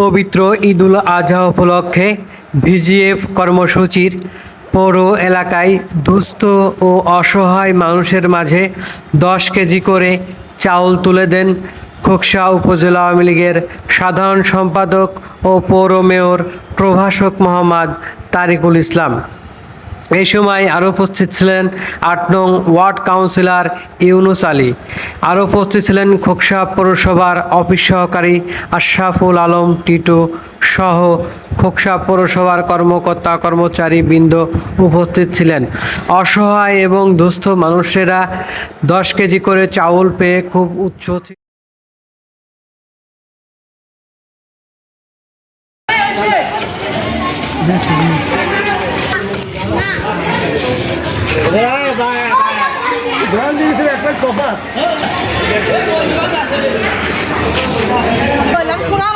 পবিত্র ঈদুল আজহা উপলক্ষে ভিজিএফ কর্মসূচির পৌর এলাকায় দুস্থ ও অসহায় মানুষের মাঝে দশ কেজি করে চাউল তুলে দেন খোকসা উপজেলা আওয়ামী লীগের সাধারণ সম্পাদক ও পৌর মেয়র প্রভাষক মোহাম্মদ তারিকুল ইসলাম। এই সময় আরও উপস্থিত ছিলেন আট নং ওয়ার্ড কাউন্সিলর ইউনুস আলী। আরও উপস্থিত ছিলেন খোকসা পৌরসভার অফিস সহকারী আশরাফুল আলম টিটু সহ খোকসা পৌরসভার কর্মকর্তা কর্মচারী বৃন্দ উপস্থিত ছিলেন। অসহায় এবং দুস্থ মানুষেরা দশ কেজি করে চাউল পেয়ে খুব উচ্চ করলাম পুরা